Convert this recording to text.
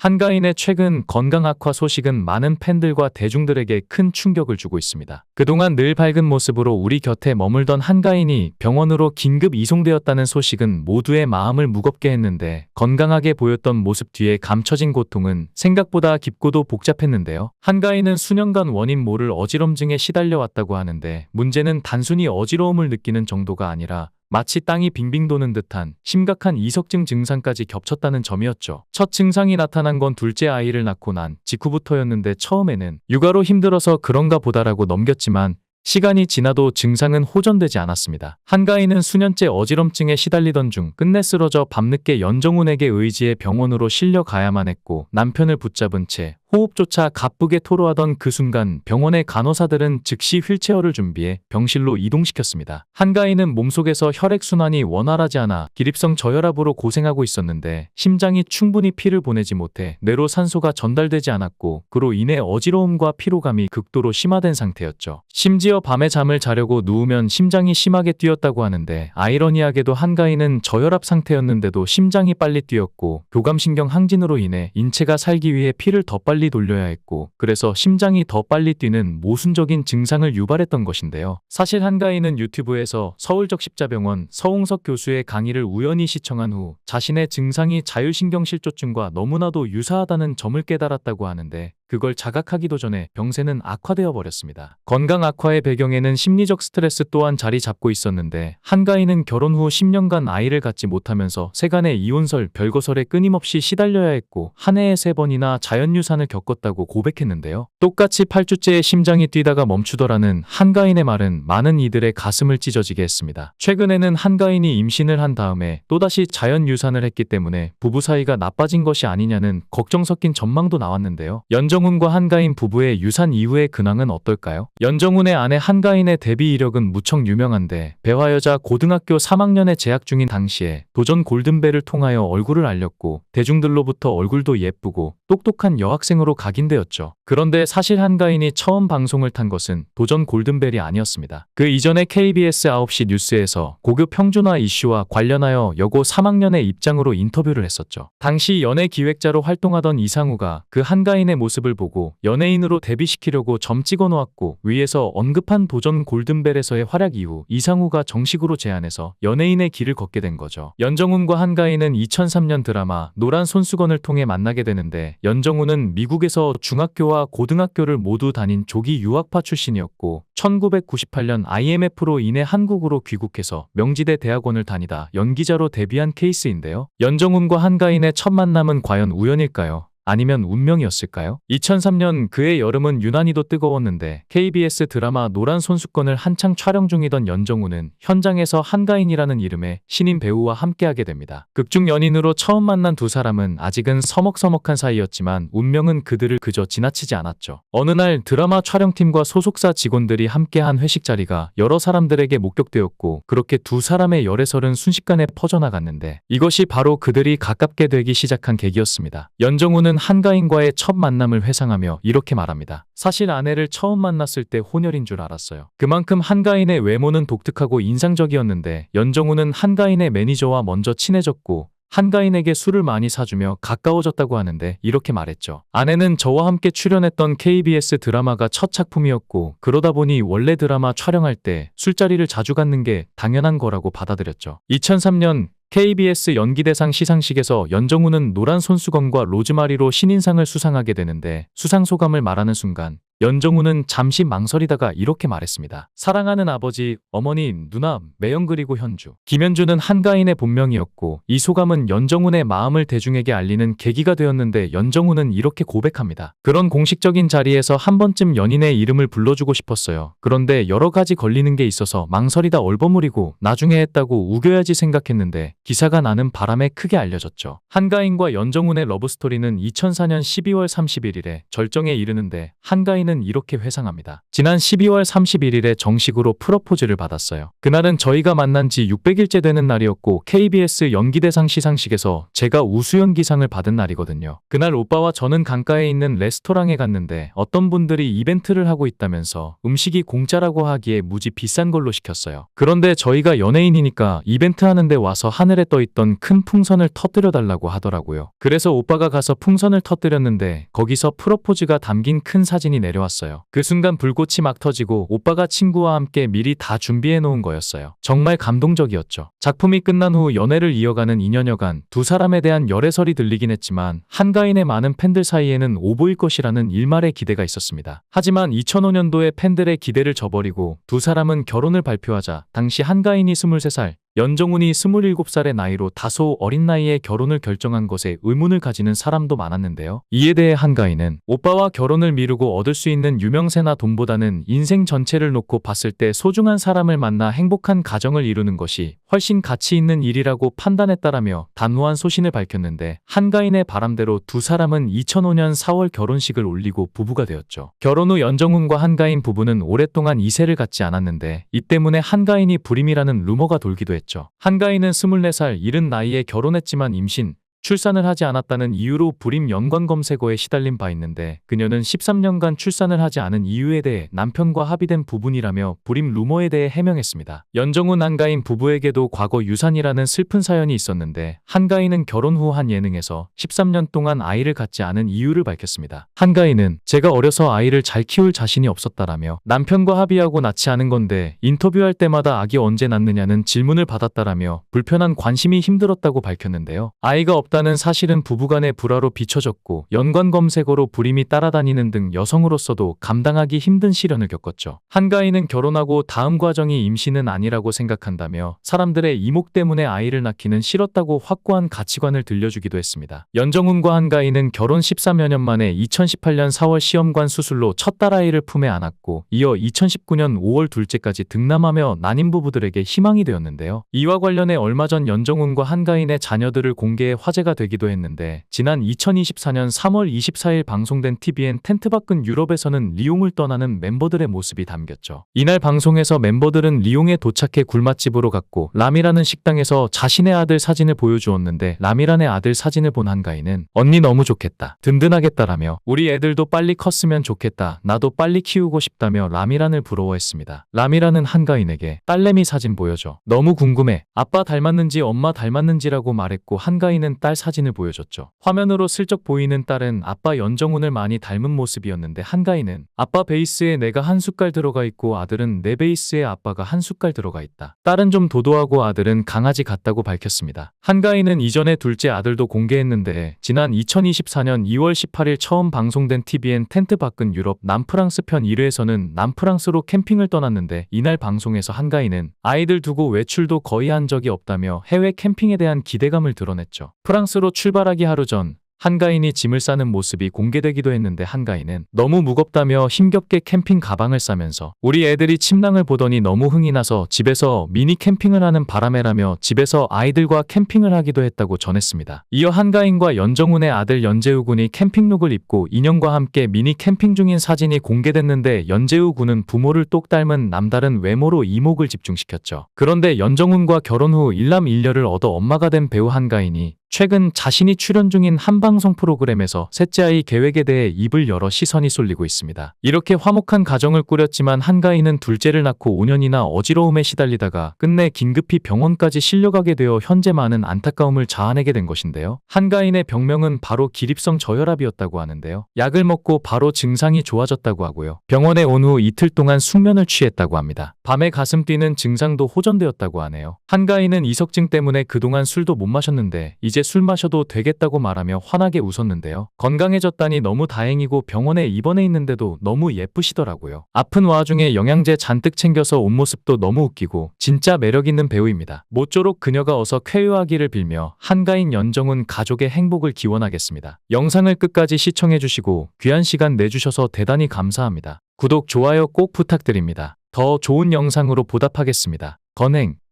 한가인의 최근 건강 악화 소식은 많은 팬들과 대중들에게 큰 충격을 주고 있습니다. 그동안 늘 밝은 모습으로 우리 곁에 머물던 한가인이 병원으로 긴급 이송되었다는 소식은 모두의 마음을 무겁게 했는데 건강하게 보였던 모습 뒤에 감춰진 고통은 생각보다 깊고도 복잡했는데요. 한가인은 수년간 원인 모를 어지럼증에 시달려 왔다고 하는데 문제는 단순히 어지러움을 느끼는 정도가 아니라 마치 땅이 빙빙 도는 듯한 심각한 이석증 증상까지 겹쳤다는 점이었죠. 첫 증상이 나타난 건 둘째 아이를 낳고 난 직후부터였는데 처음에는 육아로 힘들어서 그런가 보다라고 넘겼지만 시간이 지나도 증상은 호전되지 않았습니다. 한가인은 수년째 어지럼증에 시달리던 중 끝내 쓰러져 밤늦게 연정훈에게 의지해 병원으로 실려 가야만 했고 남편을 붙잡은 채 호흡조차 가쁘게 토로하던 그 순간 병원의 간호사들은 즉시 휠체어를 준비해 병실로 이동시켰습니다. 한가인은 몸속에서 혈액순환이 원활하지 않아 기립성 저혈압으로 고생하고 있었는데 심장이 충분히 피를 보내지 못해 뇌로 산소가 전달되지 않았고 그로 인해 어지러움과 피로감이 극도로 심화된 상태였죠. 심지어 밤에 잠을 자려고 누우면 심장이 심하게 뛰었다고 하는데 아이러니하게도 한가인은 저혈압 상태였는데도 심장이 빨리 뛰었고 교감신경 항진으로 인해 인체가 살기 위해 피를 더 빨리 돌려야 했고 그래서 심장이 더 빨리 뛰는 모순적인 증상을 유발했던 것인데요. 사실 한가인은 유튜브에서 서울적 십자병원 서홍석 교수의 강의를 우연히 시청한 후 자신의 증상이 자율신경실조증과 너무나도 유사하다는 점을 깨달았다고 하는데 그걸 자각하기도 전에 병세는 악화되어 버렸습니다. 건강 악화의 배경에는 심리적 스트레스 또한 자리 잡고 있었는데 한가인은 결혼 후 10년간 아이를 갖지 못하면서 세간의 이혼설, 별거설에 끊임없이 시달려야 했고 한 해에 세 번이나 자연유산을 겪었다고 고백했는데요. 똑같이 8주째에 심장이 뛰다가 멈추더라는 한가인의 말은 많은 이들의 가슴을 찢어지게 했습니다. 최근에는 한가인이 임신을 한 다음에 또다시 자연유산을 했기 때문에 부부 사이가 나빠진 것이 아니냐는 걱정 섞인 전망도 나왔는데요. 연정 훈과 한가인 부부의 유산 이후의 근황은 어떨까요? 연정훈의 아내 한가인의 데뷔 이력은 무척 유명한데 배화여자 고등학교 3학년에 재학 중인 당시에 도전 골든벨을 통하여 얼굴을 알렸고 대중들로부터 얼굴도 예쁘고 똑똑한 여학생으로 각인되었죠. 그런데 사실 한가인이 처음 방송을 탄 것은 도전 골든벨이 아니었습니다. 그 이전에 KBS 9시 뉴스에서 고교 평준화 이슈와 관련하여 여고 3학년의 입장으로 인터뷰를 했었죠. 당시 연예 기획자로 활동하던 이상우가 그 한가인의 모습을 보고 연예인으로 데뷔시키려고 점 찍어 놓았고 위에서 언급한 도전 골든벨에서의 활약 이후 이상우가 정식으로 제안해서 연예인의 길을 걷게 된 거죠. 연정훈과 한가인은 2003년 드라마 노란 손수건을 통해 만나게 되는데 연정훈은 미국에서 중학교와 고등학교를 모두 다닌 조기 유학파 출신이었고 1998년 IMF로 인해 한국으로 귀국해서 명지대 대학원을 다니다 연기자로 데뷔한 케이스인데요. 연정훈과 한가인의 첫 만남은 과연 우연일까요? 아니면 운명이었을까요? 2003년 그의 여름은 유난히도 뜨거웠는데 KBS 드라마 노란 손수건을 한창 촬영 중이던 연정훈은 현장에서 한가인이라는 이름의 신인 배우와 함께하게 됩니다. 극중 연인으로 처음 만난 두 사람은 아직은 서먹서먹한 사이였지만 운명은 그들을 그저 지나치지 않았죠. 어느 날 드라마 촬영팀과 소속사 직원들이 함께한 회식 자리가 여러 사람들에게 목격되었고 그렇게 두 사람의 열애설은 순식간에 퍼져나갔는데 이것이 바로 그들이 가깝게 되기 시작한 계기였습니다. 연정훈은 한가인과의 첫 만남을 회상하며 이렇게 말합니다. 사실 아내를 처음 만났을 때 혼혈인 줄 알았어요. 그만큼 한가인의 외모는 독특하고 인상적이었는데 연정훈은 한가인의 매니저와 먼저 친해졌고 한가인에게 술을 많이 사주며 가까워졌다고 하는데 이렇게 말했죠. 아내는 저와 함께 출연했던 KBS 드라마가 첫 작품이었고 그러다 보니 원래 드라마 촬영할 때 술자리를 자주 갖는 게 당연한 거라고 받아들였죠. 2003년 KBS 연기대상 시상식에서 연정훈은 노란 손수건과 로즈마리로 신인상을 수상하게 되는데 수상 소감을 말하는 순간 연정훈은 잠시 망설이다가 이렇게 말했습니다. 사랑하는 아버지, 어머니, 누나, 매형 그리고 현주. 김현주는 한가인의 본명이었고 이 소감은 연정훈의 마음을 대중에게 알리는 계기가 되었는데 연정훈은 이렇게 고백합니다. 그런 공식적인 자리에서 한 번쯤 연인의 이름을 불러주고 싶었어요. 그런데 여러 가지 걸리는 게 있어서 망설이다 얼버무리고 나중에 했다고 우겨야지 생각했는데 기사가 나는 바람에 크게 알려졌죠. 한가인과 연정훈의 러브스토리는 2004년 12월 31일에 절정에 이르는데 한가인 은 한가인은 이렇게 회상합니다. 지난 12월 31일에 정식으로 프러포즈를 받았어요. 그날은 저희가 만난 지 600일째 되는 날이었고 KBS 연기대상 시상식에서 제가 우수연기상을 받은 날이거든요. 그날 오빠와 저는 강가에 있는 레스토랑에 갔는데 어떤 분들이 이벤트를 하고 있다면서 음식이 공짜라고 하기에 무지 비싼 걸로 시켰어요. 그런데 저희가 연예인이니까 이벤트 하는데 와서 하늘에 떠 있던 큰 풍선을 터뜨려 달라고 하더라고요. 그래서 오빠가 가서 풍선을 터뜨렸는데 거기서 프로포즈가 담긴 큰 사진이 내려왔어요. 그 순간 불꽃이 막 터지고 오빠가 친구와 함께 미리 다 준비해 놓은 거였어요. 정말 감동적이었죠. 작품이 끝난 후 연애를 이어가는 2년여간 두 사람에 대한 열애설이 들리긴 했지만 한가인의 많은 팬들 사이에는 오보일 것이라는 일말의 기대가 있었습니다. 하지만 2005년도에 팬들의 기대를 저버리고 두 사람은 결혼을 발표하자 당시 한가인이 23살, 연정훈이 27살의 나이로 다소 어린 나이에 결혼을 결정한 것에 의문을 가지는 사람도 많았는데요. 이에 대해 한가인은 오빠와 결혼을 미루고 얻을 수 있는 유명세나 돈보다는 인생 전체를 놓고 봤을 때 소중한 사람을 만나 행복한 가정을 이루는 것이 훨씬 가치 있는 일이라고 판단했다라며 단호한 소신을 밝혔는데 한가인의 바람대로 두 사람은 2005년 4월 결혼식을 올리고 부부가 되었죠. 결혼 후 연정훈과 한가인 부부는 오랫동안 이세를 갖지 않았는데 이 때문에 한가인이 불임이라는 루머가 돌기도 했죠. 한가인은 24살 이른 나이에 결혼했지만 임신, 출산을 하지 않았다는 이유로 불임 연관 검색어에 시달린 바 있는데 그녀는 13년간 출산을 하지 않은 이유에 대해 남편과 합의된 부분이라며 불임 루머에 대해 해명했습니다. 연정훈 한가인 부부에게도 과거 유산이라는 슬픈 사연이 있었는데 한가인은 결혼 후 한 예능에서 13년 동안 아이를 갖지 않은 이유를 밝혔습니다. 한가인은 제가 어려서 아이를 잘 키울 자신이 없었다라며 남편과 합의하고 낳지 않은 건데 인터뷰할 때마다 아기 언제 낳느냐는 질문을 받았다라며 불편한 관심이 힘들었다고 밝혔는데요. 아이가 없다 는 사실은 부부간의 불화로 비춰졌고 연관 검색어로 불임이 따라다니는 등 여성으로서도 감당하기 힘든 시련을 겪었죠. 한가인은 결혼하고 다음 과정이 임신은 아니라고 생각한다며 사람들의 이목 때문에 아이를 낳기는 싫었다고 확고한 가치관을 들려주기도 했습니다. 연정훈과 한가인은 결혼 13여 년 만에 2018년 4월 시험관 수술로 첫 딸아이를 품에 안았고 이어 2019년 5월 둘째까지 등남하며 난임 부부들에게 희망이 되었는데요. 이와 관련해 얼마 전 연정훈과 한가인의 자녀들을 공개해 화제가 되기도 했는데 지난 2024년 3월 24일 방송된 TVN 텐트 밖은 유럽에서는 리옹을 떠나는 멤버들의 모습이 담겼죠. 이날 방송에서 멤버들은 리옹에 도착해 굴맛집으로 갔고 람이라는 식당에서 자신의 아들 사진을 보여주었는데 람이란의 아들 사진을 본 한가인은 언니 너무 좋겠다. 든든하겠다라며 우리 애들도 빨리 컸으면 좋겠다. 나도 빨리 키우고 싶다며 라미란을 부러워했습니다. 라미란은 한가인에게 딸내미 사진 보여줘. 너무 궁금해. 아빠 닮았는지 엄마 닮았는지라고 말했고 한가인은 딸 사진을 보여줬죠. 화면으로 슬쩍 보이는 딸은 아빠 연정훈을 많이 닮은 모습이었는데 한가인은 아빠 베이스에 내가 한 숟갈 들어가 있고 아들은 내 베이스에 아빠가 한 숟갈 들어가 있다. 딸은 좀 도도하고 아들은 강아지 같다고 밝혔습니다. 한가인은 이전에 둘째 아들도 공개했는데 지난 2024년 2월 18일 처음 방송된 TVN 텐트 밖은 유럽 남프랑스 편 1회에서는 남프랑스로 캠핑을 떠났는데 이날 방송에서 한가인은 아이들 두고 외출도 거의 한 적이 없다며 해외 캠핑에 대한 기대감을 드러냈죠. 프랑 스로 출발하기 하루 전 한가인이 짐을 싸는 모습이 공개되기도 했는데 한가인은 너무 무겁다며 힘겹게 캠핑 가방을 싸면서 우리 애들이 침낭을 보더니 너무 흥이 나서 집에서 미니 캠핑을 하는 바람에라며 집에서 아이들과 캠핑을 하기도 했다고 전했습니다. 이어 한가인과 연정훈의 아들 연재우 군이 캠핑룩을 입고 인형과 함께 미니 캠핑 중인 사진이 공개됐는데 연재우 군은 부모를 똑 닮은 남다른 외모로 이목을 집중시켰죠. 그런데 연정훈과 결혼 후 일남 일녀를 얻어 엄마가 된 배우 한가인이 최근 자신이 출연 중인 한 방송 프로그램에서 셋째 아이 계획에 대해 입을 열어 시선이 쏠리고 있습니다. 이렇게 화목한 가정을 꾸렸지만 한가인은 둘째를 낳고 5년이나 어지러움에 시달리다가 끝내 긴급히 병원까지 실려가게 되어 현재 많은 안타까움을 자아내게 된 것인데요. 한가인의 병명은 바로 기립성 저혈압이었다고 하는데요. 약을 먹고 바로 증상이 좋아졌다고 하고요. 병원에 온 후 이틀 동안 숙면을 취했다고 합니다. 밤에 가슴 뛰는 증상도 호전되었다고 하네요. 한가인은 이석증 때문에 그동안 술도 못 마셨는데 이제 술 마셔도 되겠다고 말하며 환하게 웃었는데요. 건강해졌다니 너무 다행이고 병원에 입원해 있는데도 너무 예쁘시더라고요. 아픈 와중에 영양제 잔뜩 챙겨서 온 모습도 너무 웃기고 진짜 매력 있는 배우입니다. 모쪼록 그녀가 어서 쾌유하기를 빌며 한가인 연정훈 가족의 행복을 기원하겠습니다. 영상을 끝까지 시청해 주시고 귀한 시간 내주셔서 대단히 감사합니다. 구독, 좋아요 꼭 부탁드립니다. 더 좋은 영상으로 보답하겠습니다. 건행